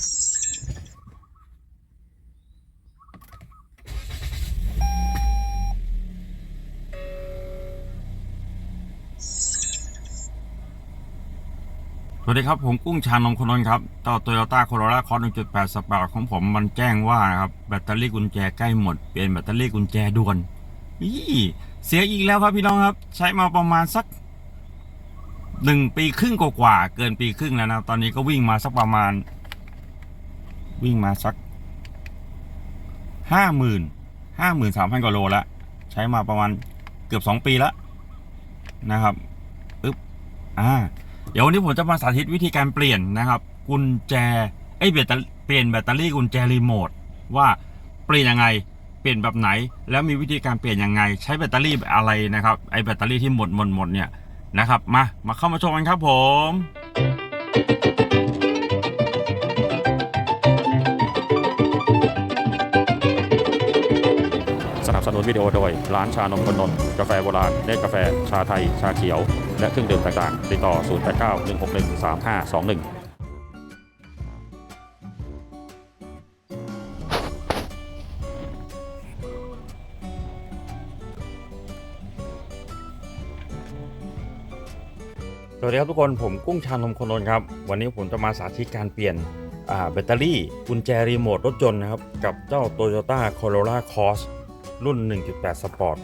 สวัสดีครับ ผมกุ้งชานมคนนนครับต่อโตโยต้าโคโรล่าคอร์1.8 สปาร์ของผมมันแจ้งว่านะครับ แบตเตอรี่กุญแจใกล้หมด เปลี่ยนแบตเตอรี่กุญแจด่วนอีเสียอีกแล้วครับพี่น้องครับ ใช้มาประมาณสักหนึ่งปีครึ่งกว่าเกินปีครึ่งแล้วนะ ตอนนี้ก็วิ่งมาสักประมาณ วิ่งมาสักห้าหมื่นห้าหมื่นสามพันกว่าโลแล้วใช้มาประมาณเกือบสองปีแล้วนะครับอึ๊บอ่าเดี๋ยววันนี้ผมจะมาสาธิตวิธีการเปลี่ยนนะครับ กุญแจเอ้แบตเตอรี่เปลี่ยนแบตเตอรี่กุญแจรีโมทว่าเปลี่ยนยังไงเปลี่ยนแบบไหน แล้วมีวิธีการเปลี่ยนยังไง ใช้แบตเตอรี่อะไรนะครับไอแบตเตอรี่ที่หมดหมดหมดเนี่ยนะครับมามาเข้ามาชมกันครับผม นับสนุนวิดีโอโดย ร้านชานมคนนนท์กาแฟโบราณเนกาแฟ ชาไทย ชาเขียว และเครื่องดื่มต่างๆ ติดต่อ 0891613521สวัสดีครับทุกคนผมกุ้งชานมคนนนท์ครับ วันนี้ผมจะมาสาธิตการเปลี่ยนแบตเตอรี่กุญแจรีโมทรถยนต์นะครับ กับเจ้า Toyota Corolla Cross รุ่น 1.8 Sport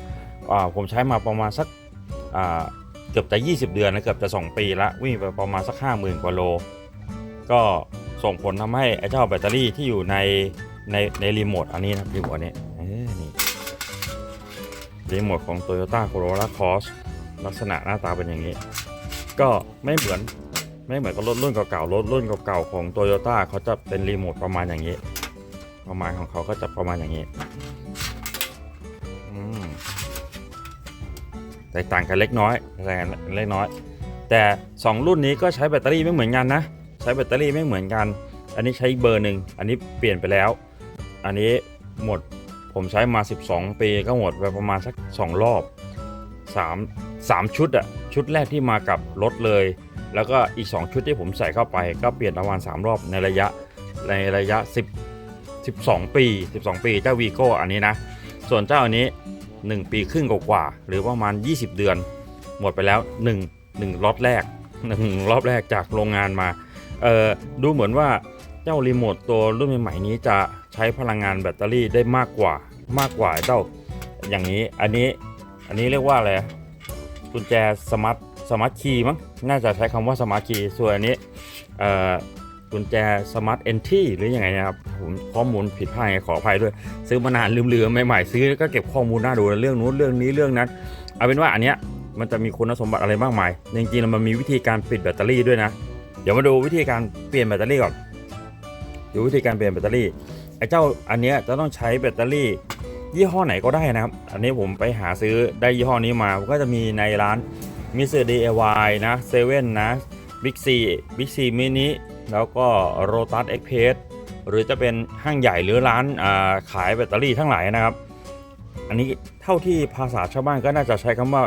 อ่าผมใช้มาประมาณสักอ่าเกือบจะ 20 เดือนนะเกือบจะ 2 ปีละวิ่งไปประมาณสัก 50,000 กว่าโล ก็ส่งผลทำให้ไอ้เจ้าแบตเตอรี่ที่อยู่ในในในรีโมทอันนี้นะรีโมทอันนี้เออนี่รีโมทของ Toyota Corolla Cross ลักษณะหน้าตาเป็นอย่างนี้ ก็ไม่เหมือนไม่เหมือนกับรถรุ่นเก่าๆรถรุ่นเก่าๆของโตโยต้าเขาจะเป็นรีโมทประมาณอย่างนี้ ประมาณของเขาก็จะประมาณอย่างนี้ แตกต่างกันเล็กน้อยแตกต่างกันเล็กน้อย แต่ 2 รุ่นนี้ก็ใช้แบตเตอรี่ไม่เหมือนกันนะ ใช้แบตเตอรี่ไม่เหมือนกัน อันนี้ใช้เบอร์หนึ่งอันนี้เปลี่ยนไปแล้ว อันนี้หมดผมใช้มา 12 ปีก็หมดไปประมาณสัก 2 รอบ 3 3 ชุดอะชุดแรกที่มากับรถเลย แล้วก็อีก 2 ชุดที่ผมใส่เข้าไป ก็เปลี่ยนประมาณ 3 รอบในระยะในระยะ 10 12 ปี 12 ปีเจ้าวีโก้อันนี้นะ ส่วนเจ้าอันนี้ 1 ปีครึ่งกว่าๆหรือประมาณ 20 เดือน หมดไปแล้ว 1 1ล็อตแรก1รอบแรกจากโรงงานมาเออดูเหมือนว่าเจ้ารีโมทตัวรุ่นใหม่ๆนี้จะใช้พลังงานแบตเตอรี่ได้มากกว่ามากกว่าเจ้าอย่างนี้อันนี้อันนี้เรียกว่าอะไรกุญแจสมาร์ทสมาร์ทคีย์มั้งน่าจะใช้คำว่าสมาร์ทคีย์ส่วนอันนี้เอ่อ กุญแจสมาร์ทเอนทีหรือยังไงนะครับผมข้อมูลผิดพลาดขออภัยด้วย ซื้อมานานลืมๆใหม่ๆซื้อก็เก็บข้อมูลหน้าดูเรื่องนู้นเรื่องนี้เรื่องนั้น เอาเป็นว่าอันเนี้ยมันจะมีคุณสมบัติอะไรมากมายจริงๆแล้วมันมีวิธีการปิดแบตเตอรี่ด้วยนะ เดี๋ยวมาดูวิธีการเปลี่ยนแบตเตอรี่ก่อนดูวิธีการเปลี่ยนแบตเตอรี่ไอ้เจ้าอันเนี้ยจะต้องใช้แบตเตอรี่ ยี่ห้อไหนก็ได้นะครับ อันนี้ผมไปหาซื้อได้ยี่ห้อนี้มาก็จะมีในร้านมิสเตอร์ดีเอวนะเซเว่นนะบิ๊กซีบิ๊กซีมินิ แล้วก็โรตัสเอ็กเพสหรือจะเป็นห้างใหญ่หรือร้านขายแบตเตอรี่ทั้งหลายนะครับ อันนี้เท่าที่ภาษาชาวบ้านก็น่าจะใช้คำว่า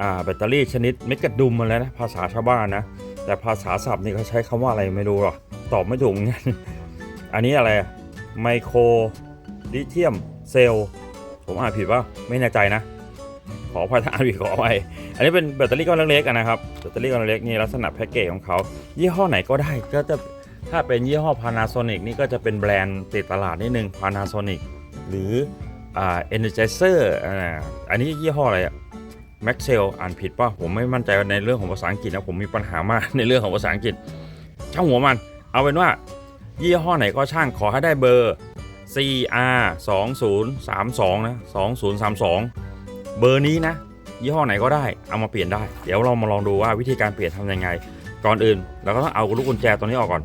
อ่าแบตเตอรี่ชนิดเมกะดุมมาแล้วนะภาษาชาวบ้านนะ แต่ภาษาศัพท์นี่เขาใช้คำว่าอะไรไม่รู้หรอกตอบไม่ถูกเหมือนกันอันนี้อะไรไมโครลิเธียมเซลล์ผมอ่านผิดว่าไม่แน่ใจนะ ขออภัยถ้าอ่านผิดขออภัยอันนี้เป็นแบตเตอรี่ก้อนเล็กๆนะครับแบตเตอรี่ก้อนเล็กนี่ลักษณะแพ็กเกจของเขายี่ห้อไหนก็ได้ก็จะถ้าเป็นยี่ห้อ Panasonic นี่ก็จะเป็นแบรนด์ติดตลาดนิดนึง Panasonic หรืออ่า Energizer อ่าอันนี้ยี่ห้ออะไรอะ Maxell อ่านผิดป่ะผมไม่มั่นใจในเรื่องของภาษาอังกฤษนะผมมีปัญหามากในเรื่องของภาษาอังกฤษช่างหัวมัน เอาเป็นว่ายี่ห้อไหนก็ช่างขอให้ได้เบอร์ CR 2032นะ2032 เบอร์นี้นะ ยี่ห้อไหนก็ได้เอามาเปลี่ยนได้ เดี๋ยวเรามาลองดูว่าวิธีการเปลี่ยนทำยังไง ก่อนอื่นเราก็ต้องเอาลูกกุญแจตัวนี้ออกก่อน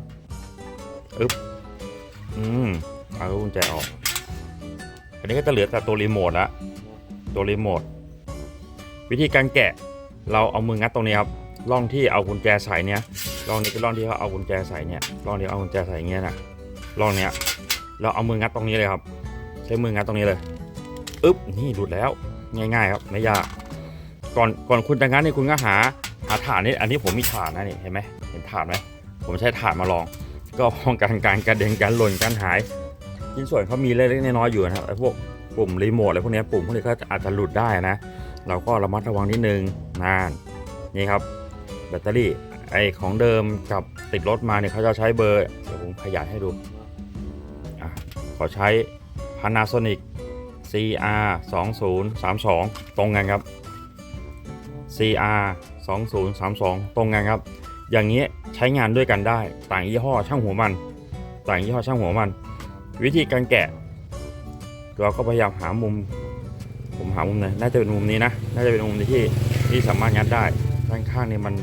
อึ๊บอืมเอาลูกกุญแจออก อันนี้ก็จะเหลือแต่ตัวรีโมทละตัวรีโมทวิธีการแกะเราเอามืองัดตรงนี้ครับร่องที่เอากุญแจใส่เนี่ยร่องนี้เป็นร่องที่เขาเอากุญแจใส่เนี่ยร่องที่เอากุญแจใส่อย่างเงี้ยนะร่องเนี้ยเราเอามืองัดตรงนี้เลยครับ ใช้มืองัดตรงนี้เลยอึ๊บนี่หลุดแล้ว ง่ายๆครับไม่ยากก่อนก่อนคุณจะงัดนี่คุณก็หาหาถ่านนี่อันนี้ผมมีถ่านนะนี่เห็นไหมเห็นถ่านไหมผมใช้ถ่านมาลอง ก็ป้องกันการกระเด็นการหล่นการหายชิ้นส่วนเขามีเล็กๆน้อยๆอยู่นะครับไอ้พวกปุ่มรีโมทอะไรพวกนี้ปุ่มพวกนี้ก็อาจจะหลุดได้นะ เราก็ระมัดระวังนิดนึงนานนี่ครับแบตเตอรี่ไอของเดิมกับติดรถมาเนี่ยเขาจะใช้เบอร์ เดี๋ยวผมขยายให้ดูอะขอใช้ Panasonic CR 2032 ตรงกันครับ CR 2032 ตรงกันครับ อย่างนี้ใช้งานด้วยกันได้ ต่างยี่ห้อช่างหัวมัน ต่างยี่ห้อช่างหัวมัน วิธีการแกะ เราก็พยายามหามุม ผมหามุมไหนน่าจะเป็นมุมนี้นะ น่าจะเป็นมุมที่ที่สามารถงัดได้ ด้านข้างนี่มัน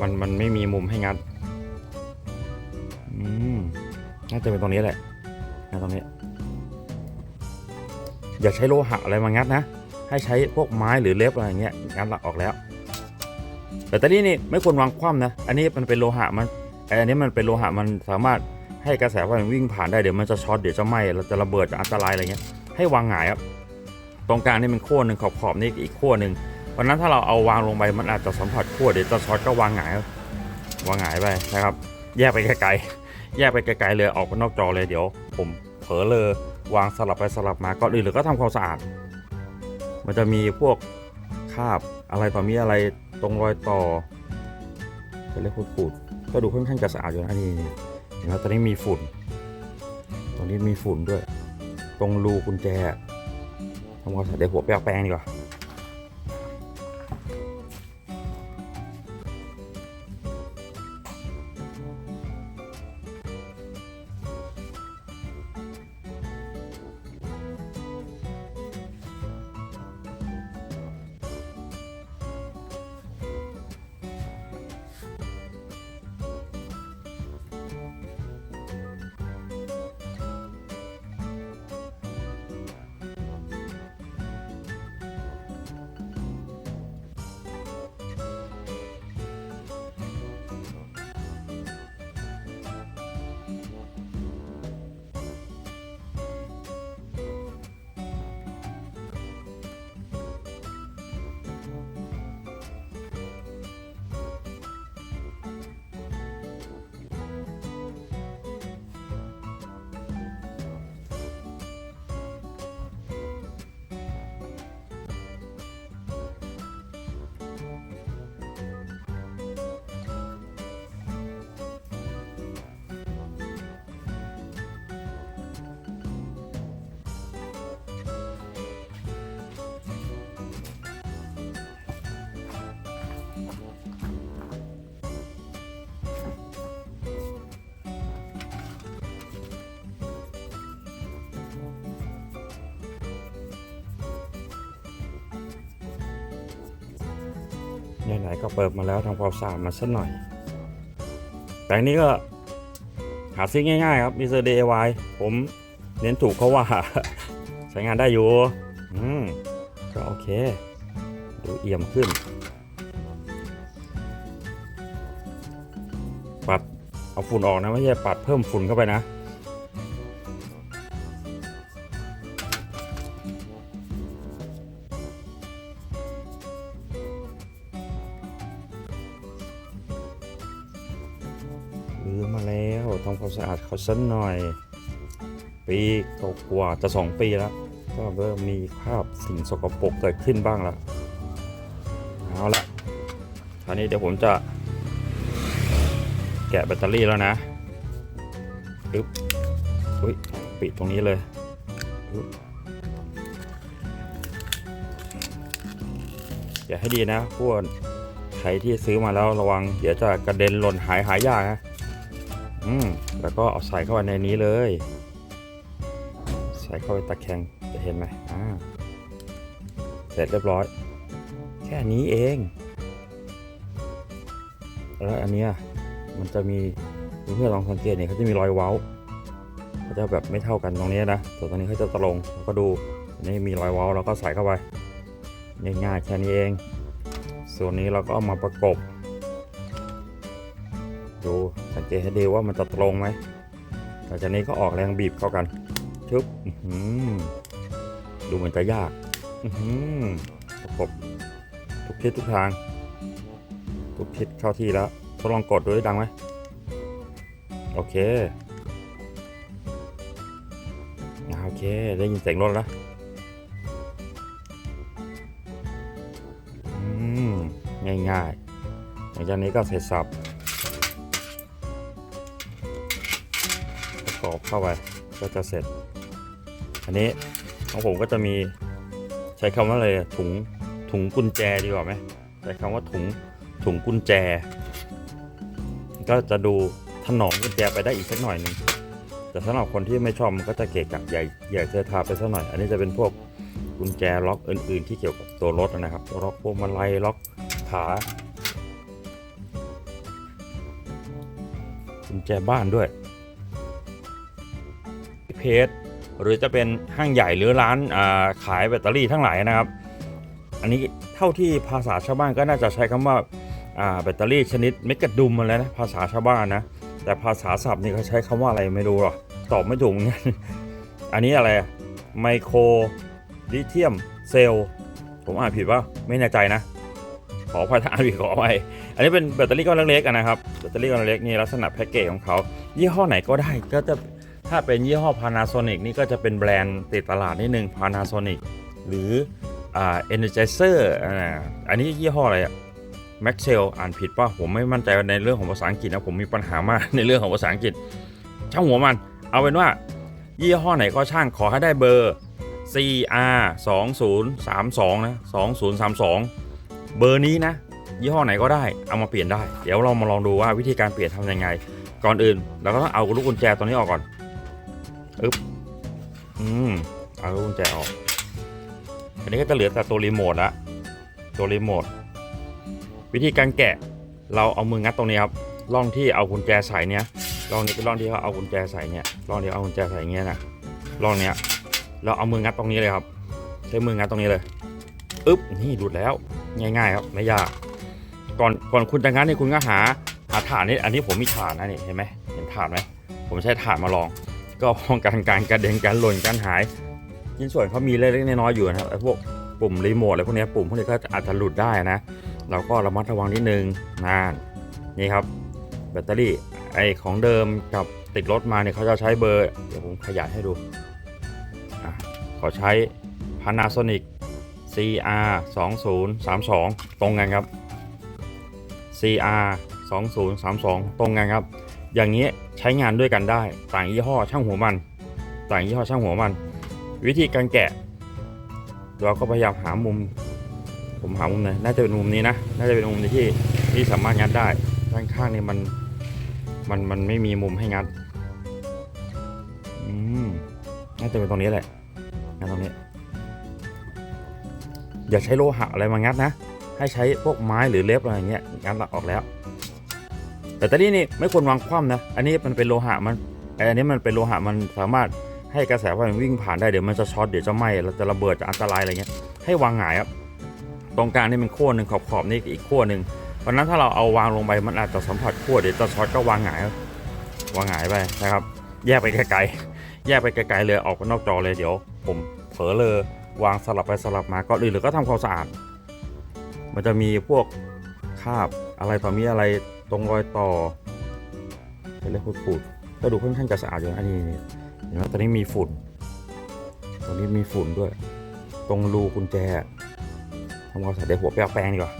มัน มันไม่มีมุมให้งัด อืม น่าจะเป็นตรงนี้แหละนะตรงนี้ อย่าใช้โลหะอะไรมางัดนะ ให้ใช้พวกไม้หรือเล็บอะไรเงี้ยงัดละออกแล้ว แตเตอรี่นี่ไม่ควรวางคว่ำนะ อันนี้มันเป็นโลหะมันไออันนี้มันเป็นโลหะมันสามารถให้กระแสไฟมันวิ่งผ่านได้เดี๋ยวมันจะช็อตเดี๋ยวจะไหม้เราจะระเบิดจะอันตรายอะไรเงี้ยให้วางหงายครับตรงกลางนี่เป็นขั้วหนึ่งขอบขอบๆนี่อีกขั้วหนึ่งเพราะนั้นถ้าเราเอาวางลงไปมันอาจจะสัมผัสขั้วเดี๋ยวจะช็อตก็วางหงายวางหงายไปนะครับ แยกไปไกลๆแยกไปไกลๆเลยออกไปนอกจอเลยเดี๋ยว ผมเผลอเลอ วางสลับไปสลับมาก็อื่นหรือก็ทำความสะอาด มันจะมีพวกคราบอะไรต่อมีอะไรตรงรอยต่อจะเรียกขูดก็ดูค่อนข้างจะสะอาดอยู่นะนี่นี่เห็นไหมตอนนี้มีฝุ่นตรงนี้มีฝุ่นด้วย ตรงรูกุญแจทำความสะอาดเดี๋ยวหัวไปเอาแปรงดีกว่า ไหนๆก็เปิดมาแล้วทำความสะอาดมาสักหน่อย แต่นี้ก็หาซื้อง่ายๆครับมิสเตอร์ DIY ผมเน้นถูกเขาว่า ใช้งานได้อยู่ อืม ก็โอเค ดูเอี่ยมขึ้น ปัดเอาฝุ่นออกนะ ไม่ใช่ปัดเพิ่มฝุ่นเข้าไปนะ ลือมาแล้วทำความสะอาดเขาสักหน่อย ปีกว่าจะสองปีแล้วก็เริ่มมีคราบสิ่งสกปรกเกิดขึ้นบ้างแล้วเอาละคราวนี้เดี๋ยวผมจะแกะแบตเตอรี่แล้วนะปึ๊บอุ้ยปิดตรงนี้เลยอย่าให้ดีนะพวกใครที่ซื้อมาแล้วระวัง เดี๋ยวจะกระเด็นหล่นหายหายยากนะ อืมแล้วก็เอาใส่เข้าไปในนี้เลย ใส่เข้าไปตะแคงจะเห็นไหมอ่าเสร็จเรียบร้อย แค่นี้เอง แล้วอันเนี้ยมันจะมีเพื่อนลองสังเกตเนี่ยเขาจะมีรอยเว้าเขาจะแบบไม่เท่ากันตรงนี้นะแต่ตรงนี้เขาจะตรงแล้วก็ดูอันนี้มีรอยเว้าแล้วก็ใส่เข้าไปง่ายๆแค่นี้เอง ส่วนนี้เราก็เอามาประกบ ดูสังเกตให้ดีว่ามันจะตรงไหมหลังจากนี้ก็ออกแรงบีบเข้ากันชึบดูเหมือนจะยากประกบทุกทิศทุกทาง ทุกทิศเข้าที่แล้วทดลองกดดูได้ดังไหมโอเคโอเค ได้ยินเสียงรถแล้วง่ายๆหลังจากนี้ก็เสร็จสับ อบเข้าไปก็จะเสร็จ อันนี้ของผมก็จะมีใช้คำว่าอะไรถุงถุงกุญแจดีกว่าไหมใช้คำว่าถุงถุงกุญแจ ก็จะดูถนอมกุญแจไปได้อีกสักหน่อยหนึ่งแต่สำหรับคนที่ไม่ชอบมันก็จะเกะกะใหญ่ใหญ่เสื้อทาไปสักหน่อย อันนี้จะเป็นพวกกุญแจล็อกอื่น ๆ ที่เกี่ยวกับตัวรถนะครับล็อกพวงมาลัยล็อกขากุญแจบ้านด้วย เพจหรือจะเป็นห้างใหญ่หรือร้านาขายแบตเตอรี่ทั้งหลายนะครับ อันนี้เท่าที่ภาษาชาวบ้านก็น่าจะใช้คำว่าอ่าแบตเตอรี่ชนิดเมกะดุมมาแล้วนะภาษาชาวบ้านนะ แต่ภาษาศัพท์นี่เขาใช้คำว่าอะไรไม่รู้หรอกตอบไม่ถูกเนกันอันนี้อะไรไมโครลิเธียมเซลล์ผมอ่านผิดว่าไม่แน่ใจนะขออภัยถ้าอ่านผิดขออภัยอันนี้เป็นแบตเตอรี่ก้อนเล็กๆนะครับแบตเตอรี่ก้อนเล็กนี่ลักษณะแพ็กเกจของเขายี่ห้อไหนก็ได้ก็จะ ถ้าเป็นยี่ห้อ Panasonic นี่ก็จะเป็นแบรนด์ติดตลาดนิดนึง Panasonic หรืออ่า Energizer อ่าอันนี้ยี่ห้ออะไรอะแม็กเซลอ่านผิดป่ะ ผมไม่มั่นใจในเรื่องของภาษาอังกฤษนะ ผมมีปัญหามากในเรื่องของภาษาอังกฤษ ช่างหัวมัน เอาเป็นว่า ยี่ห้อไหนก็ช่างขอให้ได้เบอร์ CR 2032นะ2032 เบอร์นี้นะ ยี่ห้อไหนก็ได้เอามาเปลี่ยนได้ เดี๋ยวเรามาลองดูว่าวิธีการเปลี่ยนทำยังไง ก่อนอื่นเราก็ต้องเอาลูกกุญแจตัวนี้ออกก่อน อึ๊บ อืม เอาลูกกุญแจออก อันนี้ก็จะเหลือแต่ตัวรีโมทละ ตัวรีโมท วิธีการแกะ เราเอามืองัดตรงนี้ครับ ร่องที่เอากุญแจใส่เนี้ยร่องนี้เป็นร่องที่เขาเอากุญแจใส่เนี่ยร่องที่เอากุญแจใส่เงี้ยนะร่องเนี้ย เราเอามืองัดตรงนี้เลยครับ ใช้มืองัดตรงนี้เลย อึ๊บ นี่ดูดแล้ว ง่ายๆครับ ไม่ยาก ก่อน ก่อนคุณจะงัดนี่คุณก็หา หาถ่านนี่ อันนี้ผมมีถ่านนะนี่ เห็นไหมเห็นถ่านไหมผมใช้ถ่านมาลอง ก็ป้องกันการกระเด็นการหล่นการหายชิ้นส่วนเขามีเล็กๆน้อยๆอยู่นะครับไอ้พวกปุ่มรีโมทอะไรพวกนี้ปุ่มพวกนี้ก็อาจจะหลุดได้นะ เราก็ระมัดระวังนิดนึงนะนี่ครับ แบตเตอรี่ไอของเดิมกับติดรถมาเนี่ยเขาจะใช้เบอร์ เดี๋ยวผมขยายให้ดูอขาใช้ Panasonic CR 2032ตรงกันครับ CR 2032ตรงกันครับ อย่างนี้ใช้งานด้วยกันได้ ต่างยี่ห้อช่างหัวมัน ต่างยี่ห้อช่างหัวมัน วิธีการแกะ เราก็พยายามหามุม ผมหามุมไหนน่าจะเป็นมุมนี้นะ น่าจะเป็นมุมที่ที่สามารถงัดได้ ด้านข้างนี่มันมันมันไม่มีมุมให้งัด อืม น่าจะเป็นตรงนี้แหละงัดตรงนี้ อย่าใช้โลหะอะไรมางัดนะ ให้ใช้พวกไม้หรือเล็บอะไรเงี้ยงัดละออกแล้ว แต่ตอนนี้นี่ไม่ควรวางคว่ำนะ อันนี้มันเป็นโลหะมันไออันนี้มันเป็นโลหะมันสามารถให้กระแสไฟมันวิ่งผ่านได้เดี๋ยวมันจะช็อตเดี๋ยวจะไหม้แล้วจะระเบิดจะอันตรายอะไรเงี้ยให้วางหงายครับตรงกลางนี่เป็นขั้วหนึ่งขอบขอบๆนี่อีกขั้วหนึ่งเพราะนั้นถ้าเราเอาวางลงไปมันอาจจะสัมผัสขั้วเดี๋ยวจะช็อตก็วางหงายวางหงายไปนะครับ แยกไปไกลๆแยกไปไกลๆเลยออกไปนอกจอเลยเดี๋ยว ผมเผลอเลอวางสลับไปสลับมาก็หรือก็ทำความสะอาด มันจะมีพวกคราบอะไรต่อมีอะไร ตรงรอยต่อเป็นเรื่องฝุ่นก็ดูค่อนข้างจะสะอาดอยู่นะอันนี้นี่เห็นไหมตอนนี้มีฝุ่นตรงนี้มีฝุ่นด้วย ตรงรูกุญแจทำความสะอาดเดี๋ยวหัวไปเอาแปรงดีกว่า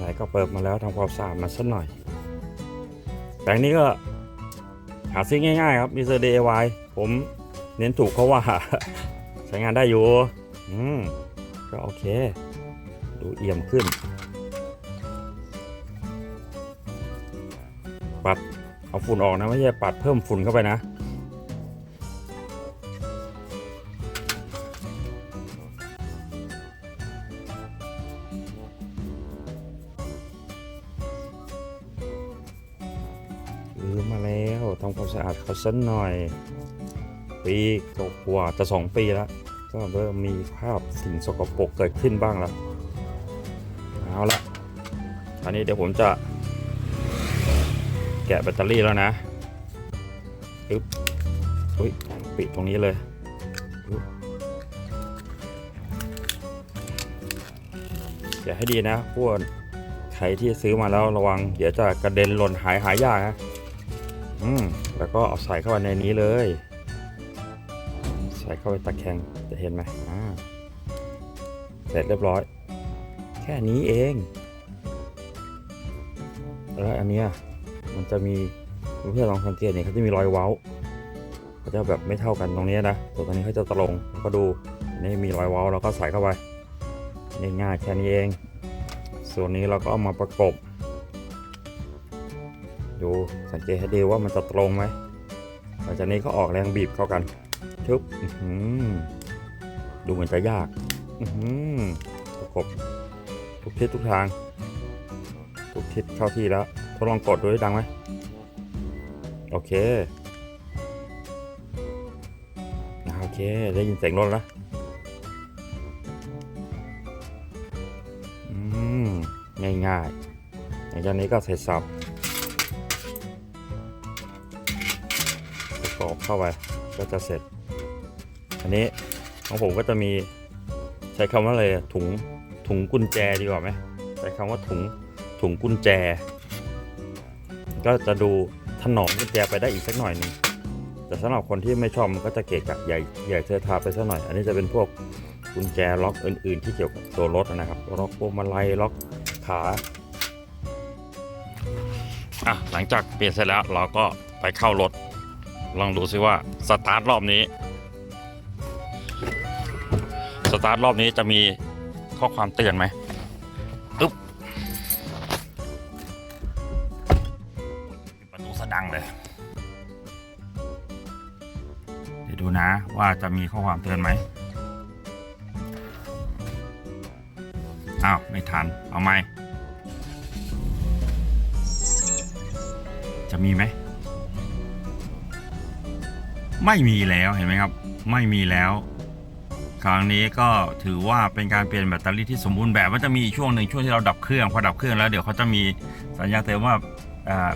ไหนก็เปิดมาแล้วทำความสะอาดมาสักหน่อยแปรงนี้ก็ หาซื้อง่ายๆครับมิเตอร์ DIY ผมเน้นถูกเพราะว่า ใช้งานได้อยู่ อืม ก็โอเค ดูเอี่ยมขึ้น ปัด เอาฝุ่นออกนะ ไม่ใช่ปัดเพิ่มฝุ่นเข้าไปนะ ลืมมาแล้ว ทำความสะอาดเขาสักหน่อย ปีกว่าจะสองปีแล้ว ก็เริ่มมีภาพสิ่งสกปรกเกิดขึ้นบ้างแล้ว เอาละอันนี้เดี๋ยวผมจะแกะแบตเตอรี่แล้วนะอึ๊บอุ้ยปิดตรงนี้เลยอย่าให้ดีนะพวกใครที่ซื้อมาแล้วระวัง เดี๋ยวจะกระเด็นหล่นหายหายากนะ อืมแล้วก็เอาใส่เข้าไปในนี้เลย ใส่เข้าไปตะแคงจะเห็นไหมอ่าเสร็จเรียบร้อย แค่นี้เอง แล้วอันเนี้ยมันจะมีเพื่อนๆลองสังเกตเนี่ยเขาจะมีรอยเว้าเขาจะแบบไม่เท่ากันตรงนี้นะตัวนตรงนี้เขาจะตรงแล้วก็ดูนนี้มีรอยเว้าแล้วก็ใส่เข้าไปง่ายๆแค่นี้เอง ส่วนนี้เราก็เอามาประกบ ดูสังเกตให้ดีว่ามันจะตรงไหมหลังจากนี้ก็ออกแรงบีบเข้ากันชึบดูเหมือนจะยากประกบทุกทิศทุกทาง ทุกทิศเข้าที่แล้วทดลองกดดูได้ดังไหมโอเคโอเค ได้ยินเสียงรถแล้วง่ายๆหลังจากนี้ก็เสร็จสับ เข้าไปก็จะเสร็จ อันนี้ของผมก็จะมีใช้คำว่าอะไรถุงถุงกุญแจดีกว่าไหมใช้คำว่าถุงถุงกุญแจ ก็จะดูถนอมกุญแจไปได้อีกสักหน่อยหนึงแต่สำหรับคนที่ไม่ชอบมันก็จะเกะกะใหญ่ใหญ่เทอทาไปสักหน่อย อันนี้จะเป็นพวกกุญแจล็อกอื่น ๆ ที่เกี่ยวกับตัวรถนะครับล็อกพวงมาลัยล็อกขาอะหลังจากเปลี่ยนเสร็จแล้วเราก็ไปเข้ารถ ลองดูซิว่าสตาร์ทรอบนี้สตาร์ทรอบนี้จะมีข้อความเตือนไหมอึ๊บประตูสะดังเลย เดี๋ยวดูนะว่าจะมีข้อความเตือนไหมอ้าว ไม่ทัน เอาไหมจะมีไหม ไม่มีแล้วเห็นไหมครับ ไม่มีแล้ว ครั้งนี้ก็ถือว่าเป็นการเปลี่ยนแบตเตอรี่ที่สมบูรณ์แบบมันจะมีช่วงหนึ่งช่วงที่เราดับเครื่องพอดับเครื่องแล้วเดี๋ยวเขาจะมีสัญญาณเตือนว่า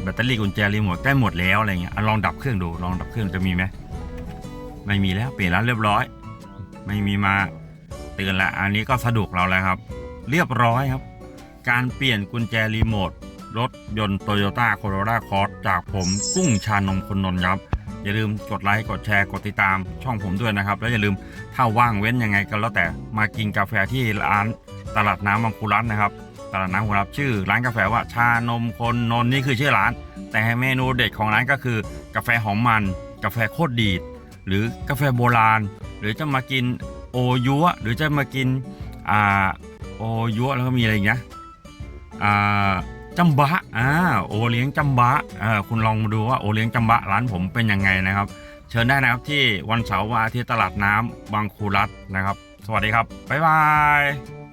แบตเตอรี่กุญแจรีโมทใกล้หมดแล้วอะไรเงี้ยลองดับเครื่องดูลองดับเครื่องจะมีไหมไม่มีแล้วเปลี่ยนแล้วเรียบร้อย ไม่มีมาเตือนละอันนี้ก็สะดวกเราแล้วครับ เรียบร้อยครับ การเปลี่ยนกุญแจรีโมทรถยนต์โตโยต้าโคโรล่าคอร์จากผมกุ้งชานมคนนนท์ครับ อย่าลืมกดไลค์กดแชร์กดติดตามช่องผมด้วยนะครับ แล้วอย่าลืมถ้าว่างเว้นยังไงก็แล้วแต่มากินกาแฟที่ร้านตลาดน้ำบางคูรัตนะครับตลาดน้ำบางคูรัตชื่อร้านกาแฟว่าชานมคนนนนี่คือชื่อร้าน แต่เมนูเด็ดของร้านก็คือ กาแฟหอมมัน กาแฟโคตรดีด หรือกาแฟโบราณ หรือจะมากินโอยัวหรือจะมากินอ่าโอยัวแล้วก็มีอะไรอีกนะอ่า จำบะอ่าโอเลี้ยงจำบะอ่าคุณลองมาดูว่าโอเลี้ยงจำบะร้านผมเป็นยังไงนะครับ เชิญได้นะครับที่วันเสาร์วันอาทิตย์ตลาดน้ำบางคูรัตนะครับ สวัสดีครับ บ๊ายบาย